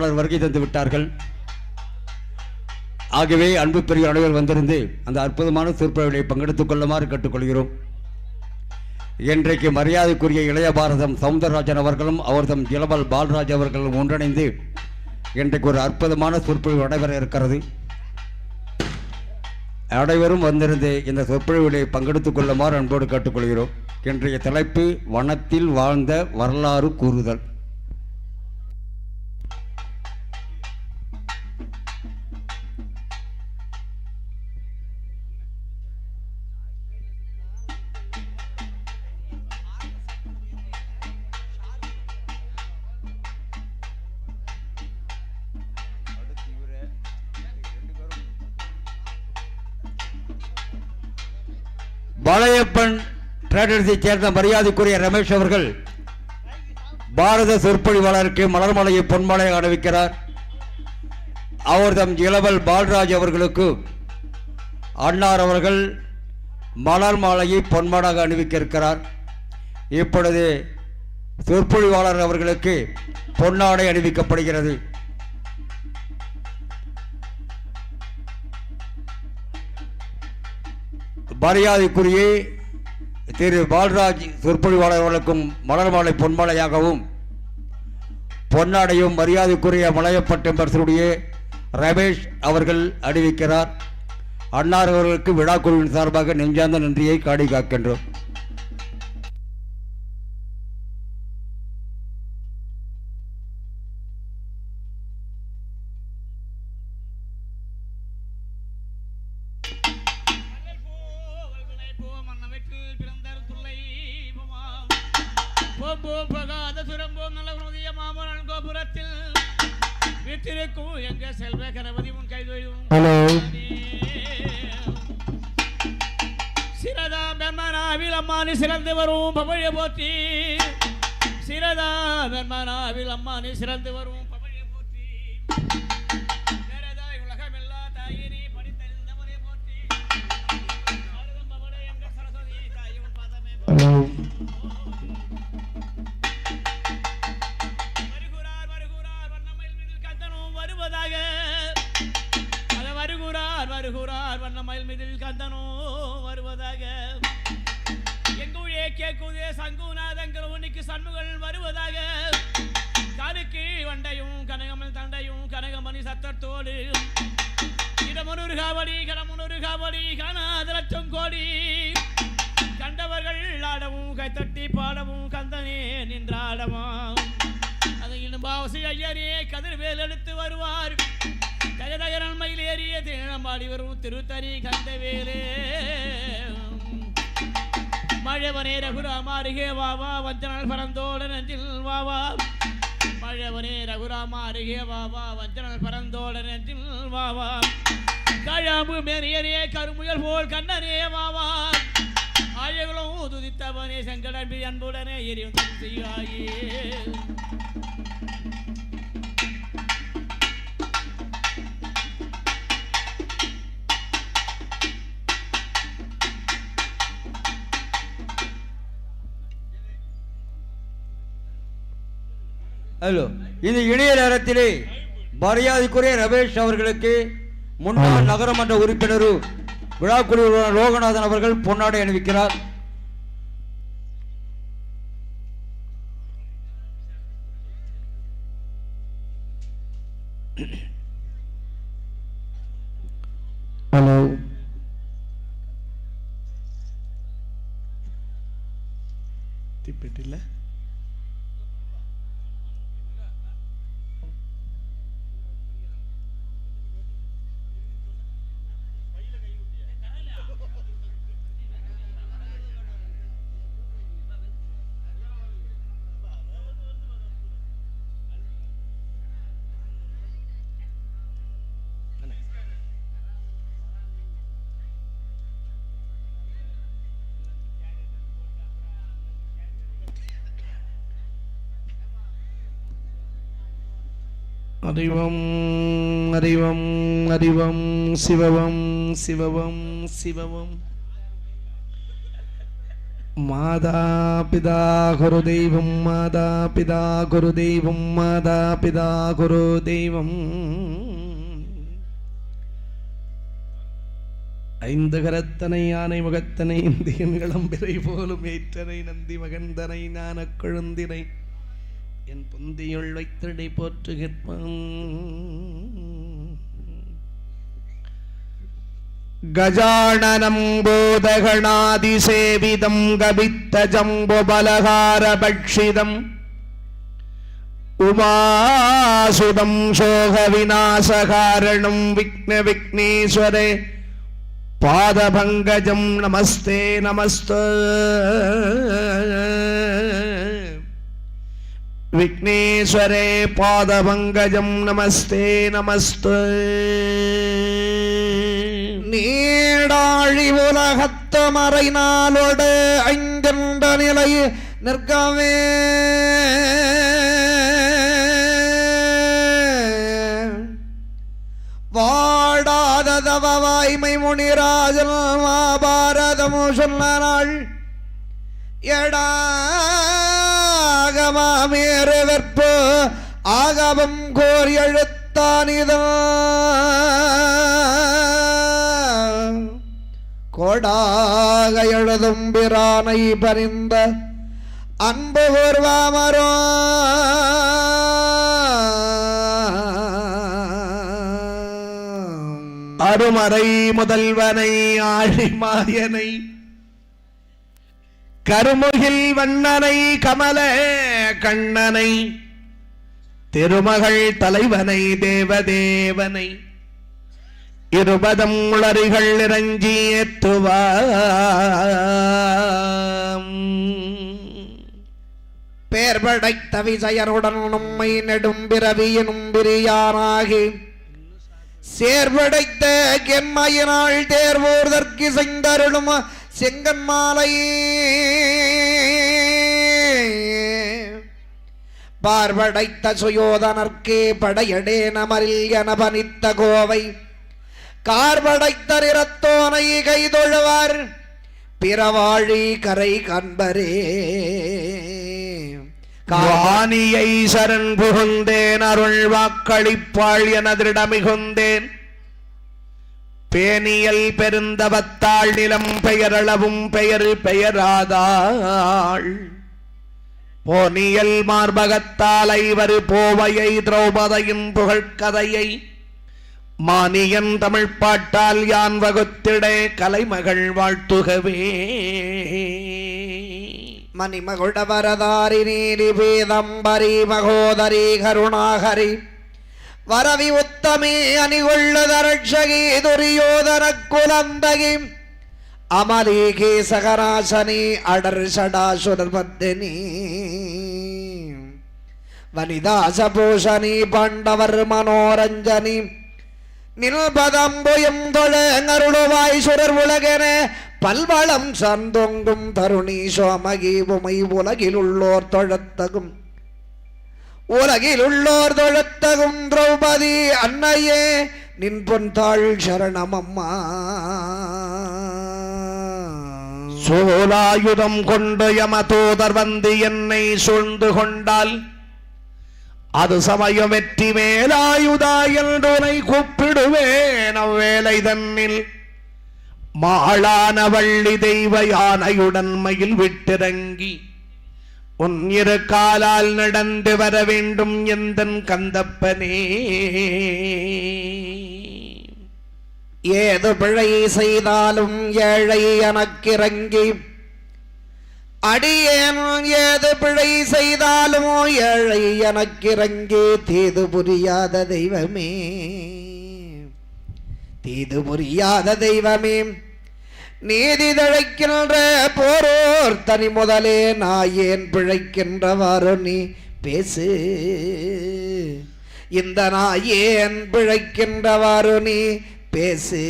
பலர் வருகை தந்து விட்டார்கள். ஆகவே அன்பு பெரிய அனைவர் வந்திருந்து அந்த அற்புதமான சொற்பொழிவை பங்கெடுத்துக் கொள்ளுமாறு கேட்டுக்கொள்கிறோம். இன்றைக்கு மரியாதைக்குரிய இளைய பாரதம் சவுந்தரராஜன் அவர்களும் அவர்தம் இளவல் பால்ராஜ் அவர்களும் ஒன்றிணைந்து இன்றைக்கு ஒரு அற்புதமான சொற்பொழிவு நடைபெற இருக்கிறது. அனைவரும் வந்திருந்து இந்த சொற்பொழிவிலே பங்கெடுத்துக் கொள்ளுமாறு அன்போடு கேட்டுக்கொள்கிறோம். இன்றைய தலைப்பு வனத்தில் வாழ்ந்த வரலாறு கூறுதல். வளையப்பன் டிரேடர்ஸைச் சேர்ந்த மரியாதைக்குரிய ரமேஷ் அவர்கள் பாரத சொற்பொழிவாளருக்கு மலர்மலையை பொன்மலை அணிவிக்கிறார் அவர் தம் இளவல் பால்ராஜ் அவர்களுக்கு அன்னார் அவர்கள் மலர் மாலையை பொன்மடாக அணிவிக்க இருக்கிறார் இப்பொழுது சொற்பொழிவாளர் அவர்களுக்கு பொன்னாடை அணிவிக்கப்படுகிறது. மரியாதைக்குரிய திரு பாலராஜ் சொற்பொழிவாளர் அவர்களுக்கும் மலர் மாலை பொன்மாலையாகவும் பொன்னாடையும் மரியாதைக்குரிய மலையப்பட்டம்பரசனுடைய ரமேஷ் அவர்கள் அறிவிக்கிறார் அன்னார் அவர்களுக்கு விழாக்குழுவின் சார்பாக நெஞ்சார்ந்த நன்றியை காடி காக்கின்றோம். கோபுரத்தில் விட்டிருக்கும் எங்க செல்வ கணபதி உன் கைதொழும் சிரதா பெர்மனாவில் அம்மானி சிறந்து வரும் பவழிய போற்றி. சிரதா பெர்மனாவில் அம்மானி சிறந்து வரும். வருகிறார் வருகிறார் வண்ணமயில் மீதில் கந்தனோ வருவதாக. எங்குழே கேக்குதே சங்குநாதங்கள் உன்னைக்கு சண்முகள் வருவதாக. கருக்கு வண்டையும் கனகமல் தண்டையும் கனகமணி சத்தத்தோடு. இடமுனொரு காவடி கடமுனொரு காவடி காணாத லட்சம் கோடி. கண்டவர்கள் ஆடவும் கைத்தட்டி பாடவும் கந்தனே நின்றாடமா அதை இடும்பாவசி ஐயரே கதிர்வேல் எடுத்து வருவார். தகதகரண்மையில் ஏறிய திருநம்பாடி வரும் திருத்தணி கந்தவேலே. மழவனே ரகுராமாருகே வாவா வஞ்சனால் பரந்தோட நெஞ்சில் வாவா மழவனே ரகுராமா அருகே வாவா வஞ்சனால் பரந்தோட நெஞ்சில் வாவா கழம்பு மெரியனே கருமுயல் போல் கண்ணனே வாவா ஆயகளும் துதித்தவனே செங்கடம்பி அன்புடனே எரியும் செய்யாயே ஹலோ. இந்த இணைய நேரத்திலே மரியாதைக்குரிய ரமேஷ் அவர்களுக்கு முன்னாள் நகரமன்ற உறுப்பினரும் விழாக்குழு லோகநாதன் அவர்கள் பொன்னாடை அணிவிக்கிறார். ஹலோ. திப்பெட்டில் அறிவம் அறிவம் அறிவம் சிவவம் சிவவம் சிவவம். மாதா பிதா குரு தெய்வம் மாதா பிதா குரு தெய்வம் மாதா பிதா குரு தெய்வம். ஐந்து கரத்தனை யானை முகத்தனை இந்தியன் இளம்பிறை போலும் ஏற்றனை நந்தி மகந்தனை ஞான கொழுந்தினை. என் புந்தியுள் வைத்தடை போற்றுகிற்பான் கஜானனம் போதகணாதிசேவிதம் கபித்த ஜம்புபலகாரபக்ஷிதம் உமாசுதம் சோக விநாசகாரணம் விக்ன விக்னேஸ்வரே. பாதபங்கஜம் நமஸ்தே நமஸ்தே. விக்னேஸ்வரே பாதபங்கஜம் நமஸ்தே நமஸ்து. நீடாழி உலகத்த மறைநாளோடு ஐந்தென்ற நிலை நிற்கவே. வாடாததவ வாய்மை முனிராஜன் மாபாரதமு சொன்ன நாள் எடாகமாமேறு வெற்பு. ஆகவம் கோர் எழுத்தானிதம் கோடாக எழுதும் பிரானை பரிந்த அன்பு கூர்வாமரோ. அருமறை முதல்வனை ஆழிமாயனை கருமுகில் வண்ணனை கமல கண்ணனை திருமகள் தலைவனை தேவதேவனை இருபதம் உளறிகள் இறஞ்சி ஏற்றுவாம் பேர் படைத்த விஜயனுடன் உண்மை நெடும் பிறவியினும் பிரியானாகி சேர்படைத்த கென்மையினாள் தேர்வோர்தற்கு செய்தருளுமா செங்கன்மாலை பார்வடைத்த சுயோதனர்க்கே படையடே நமரில் என பனித்த கோவை. கார்படைத்த நிறத்தோனை கைதொழுவார் பிறவாழி கரை கண்பரே. காணியை சரண் புகுந்தேன் அருள் வாக்களிப்பாள் எனதிடமிகுந்தேன் பேணியல் பெருந்தவத்தாள் நிலம் பெயரளவும் பெயர் பெயராதாள். போனியல் மார்பகத்தால் ஐவர் போவையை திரௌபதையின் புகழ்கதையை மானியன் தமிழ்ப்பாட்டால் யான் வகுத்திடே கலைமகள் வாழ்த்துகவே. மணிமகுடவரதாரி நீலி வேதம்பரி மகோதரி கருணாகரி வரவி உத்தமே அணிகொள்ளதரட்சகி துரியோதன குலந்தகி. அமலீகே சகராசனி அடர் சடாசுரபத்தினி வனிதாசபூஷணி பாண்டவர் மனோரஞ்சனி. நில்பதம்புயம் தொழருளுவாய் சுரர் உலகென பல்வளம் சார்ந்தொங்கும் தருணி சோமகி உமை உலகில் உள்ளோர் தொழத்தகும். உலகில் உள்ளோர் தொழத்தகும் திரௌபதி அன்னையே நின்பொன் தாழ் சரணம் அம்மா. சோலாயுதம் கொண்டு யமதூதர் வந்து என்னை சூழ்ந்து கொண்டால் அது சமயம் வெற்றி மேலாயுதா என்றுனை கூப்பிடுவேன் அவ்வேளை தன்னில். மாளான வள்ளி தெய்வ யானையுடன் மயில் விட்டிறங்கி உன் இரு காலால் நடந்து வர வேண்டும் எந்தன் கந்தப்பனே. ஏது பிழை செய்தாலும் ஏழை எனக்கிறங்கி. அடியேனும் ஏது பிழை செய்தாலும் ஏழை எனக்கிறங்கி. தீது புரியாத தெய்வமே. தீது புரியாத தெய்வமே. நீதி தழைக்கின்ற போரோர் தனி முதலே நான் ஏன் பிழைக்கின்றவாறு நீ பேசு. இந்த நான் ஏன் பிழைக்கின்றவாறு நீ பேசு.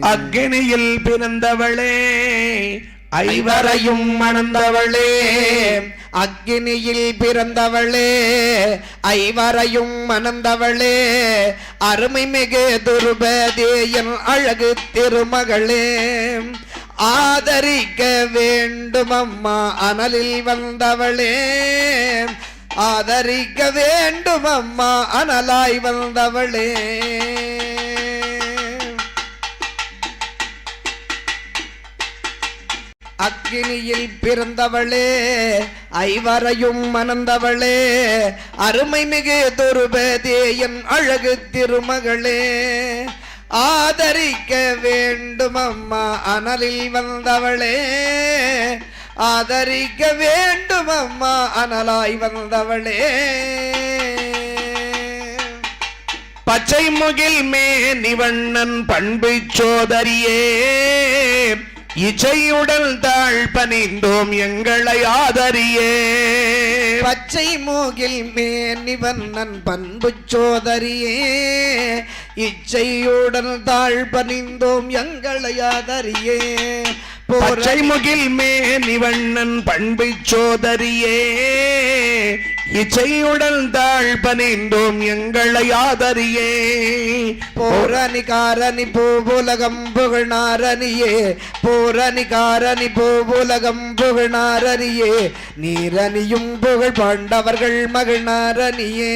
அக்னியில் பிறந்தவளே ஐவரையும் மணந்தவளே அக்னியில் பிறந்தவளே ஐவரையும் மணந்தவளே அருமை மிகு துருபதேயன் அழகு திருமகளே. ஆதரிக்க வேண்டும் அம்மா அனலில் வந்தவளே. ஆதரிக்க வேண்டும் அம்மா அனலாய் வந்தவளே. அக்கினியில் பிறந்தவளே ஐவரையும் மணந்தவளே அருமை மிகு துருபதே என் அழகு திருமகளே. ஆதரிக்க வேண்டும் அம்மா அனலில் வந்தவளே. ஆதரிக்க வேண்டும் அம்மா அனலாய் வந்தவளே. பச்சை முகில் மேனிவண்ணன் பண்பு சோதரியே. இச்சையுடல் தாழ் பணிந்தோம் எங்களை ஆதரியே. பச்சை மூகில் மேனிவண்ணன் பண்பு சோதரியே. இச்சையுடன் தாழ் பணிந்தோம் எங்களை ஆதரியே. பச்சை முகில் மேனிவண்ணன் பண்பு சோதரியே இச்சையுடன் தாழ் பணிந்தோம் எங்களை ஆதரியே. போரணி காரணி பூவுலகம் புகழாரணியே போரணி காரணி பூவுலகம் புகழாரணியே நீரணியும் புகழ் பாண்டவர்கள் மகிழ்நாரணியே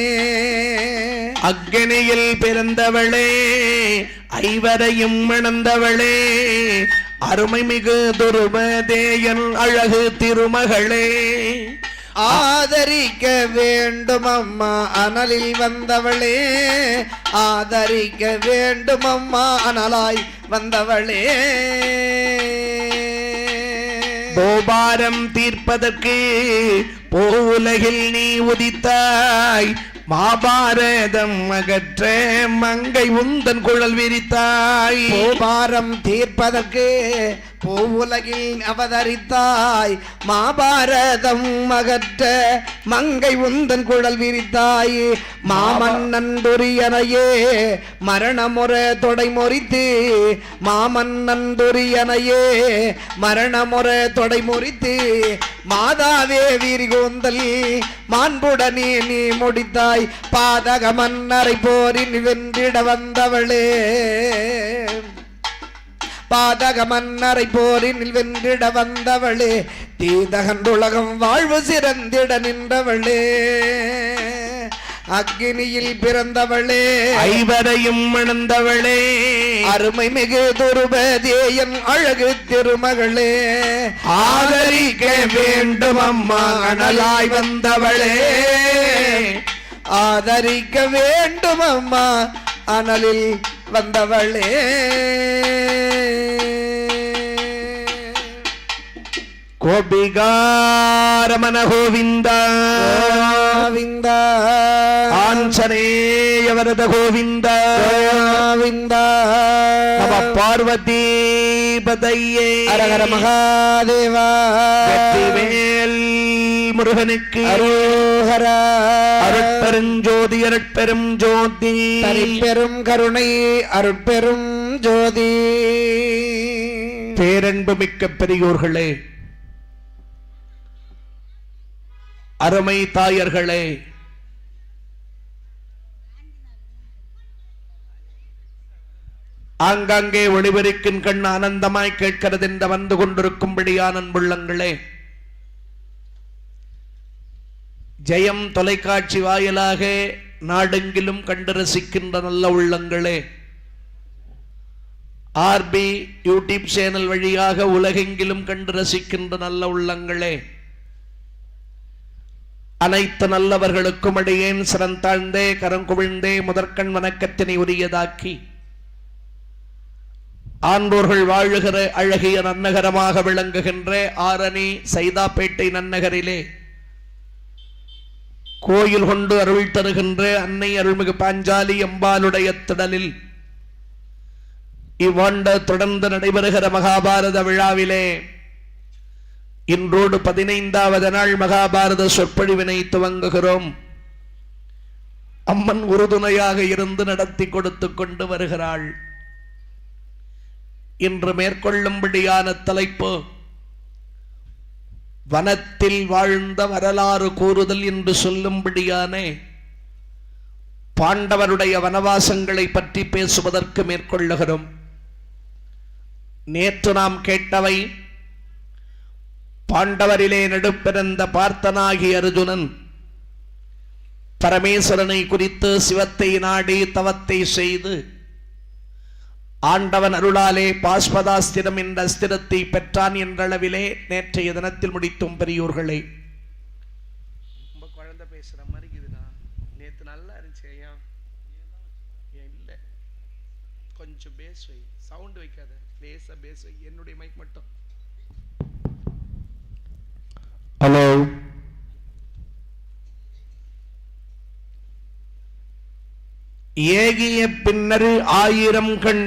அக்னியில் பிறந்தவளே ஐவரையும் மணந்தவளே அருமை மிகு துருபதேயன் அழகு திருமகளே. ஆதரிக்க வேண்டும் அம்மா அனலில் வந்தவளே. ஆதரிக்க வேண்டும் அம்மா அனலாய் வந்தவளே. கோபாரம் தீர்ப்பதற்கு போலகில் நீ உதித்தாய். மாபாரதம் அகற்ற மங்கை உந்தன் குழல் விரித்தாய். கோபாரம் தீர்ப்பதற்கு பூவுலகில் அவதரித்தாய். மாபாரதம் அகற்ற மங்கை உந்தன் குழல் விரித்தாய். மாமன்னன் துரியனையே மரணமுற தொடை மொறித்து. மாமன்னன் துரியனையே மரணமுற தொடை முறித்து மாதாவே வீரிகோந்தல் மாண்புடனே நீ முடித்தாய் பாதக மன்னரை போரின் வென்றிட வந்தவளே. பாதக மன்னரை போரின் வென்றிட வந்தவளே தீதகந்துலகம் வாழ்வு சிறந்திட நின்றவளே. அக்னியில் பிறந்தவளே. ஐவரையும் மணந்தவளே. அருமை மிகு துருபதேயன் அழகு திருமகளே. ஆதரிக்க வேண்டும் அம்மா அனலாய் வந்தவளே. ஆதரிக்க வேண்டும் அம்மா அனலில் வந்தவளே. கோபிகாரமன கோவிந்த கோவிந்த ஆஞ்சநேயவரத கோவிந்த கோவிந்த நம பார்வதி பதையே அரகர மகாதேவா. வெற்றிவேல் முருகனுக்கு. அரோகர அருட்பெருஞ்சோதி அருட்பெரும் ஜோதி பெரும் கருணை அருட்பெரும் ஜோதி. பேரன்பு மிக்க பெரியோர்களே அருமை தாயர்களே ஆங்காங்கே ஒளிபெருக்கின் கண் ஆனந்தமாய் கேட்கிறது இந்த வந்து கொண்டிருக்கும்படியான அன்புள்ளங்களே. ஜெயம் தொலைக்காட்சி வாயிலாக நாடெங்கிலும் கண்டு ரசிக்கின்ற நல்ல உள்ளங்களே. ஆர்பி யூடியூப் சேனல் வழியாக உலகெங்கிலும் கண்டு ரசிக்கின்ற நல்ல உள்ளங்களே. அனைத்து நல்லவர்களுக்கும் அடியேன் சிறந்தாழ்ந்தே கரங்குவிழ்ந்தே முதற்கண் வணக்கத்தினை உரியதாக்கி ஆண்டோர்கள் வாழுகிற அழகிய நன்னகரமாக விளங்குகின்ற ஆரணி சைதாப்பேட்டை நன்னகரிலே கோயில் கொண்டு அருள் தருகின்ற அன்னை அருள்மிகு பாஞ்சாலி எம்பாலுடைய திடலில் இவ்வாண்டு தொடர்ந்து நடைபெறுகிற மகாபாரத விழாவிலே இன்றோடு பதினைந்தாவது நாள் மகாபாரத சொற்பொழிவினை துவங்குகிறோம். அம்மன் உறுதுணையாக இருந்து நடத்தி கொடுத்து கொண்டு வருகிறாள். இன்று மேற்கொள்ளும்படியான தலைப்பு வனத்தில் வாழ்ந்த வரலாறு கூறுதல் என்று சொல்லும்படியான பாண்டவருடைய வனவாசங்களை பற்றி பேசுவதற்கு மேற்கொள்ளுகிறோம். நேற்று நாம் கேட்டவை பாண்டவரிலே நடுப்பிறந்த பார்த்தனாகி அர்ஜுனன் பரமேஸ்வரனை குறித்து சிவத்தை நாடி தவத்தை செய்து ஆண்டவன் அருளாலே பாஸ்பதாஸ்திரம் என்ற அஸ்திரத்தை பெற்றான் என்றளவிலே நேற்றைய தினத்தில் முடித்தும் பெரியோர்களே. ரொம்ப குழந்தை பேசுற மாதிரி இருக்குதுடா. நல்லா இருந்துச்சு ஏன் இல்லை கொஞ்சம் பேஸ் வை சவுண்ட் வைக்காத. லேசா பேஸ் வை என்னுடைய மைக் மட்டும். ஹலோ ஏகிய பின்னர் ஆயிரம் கண்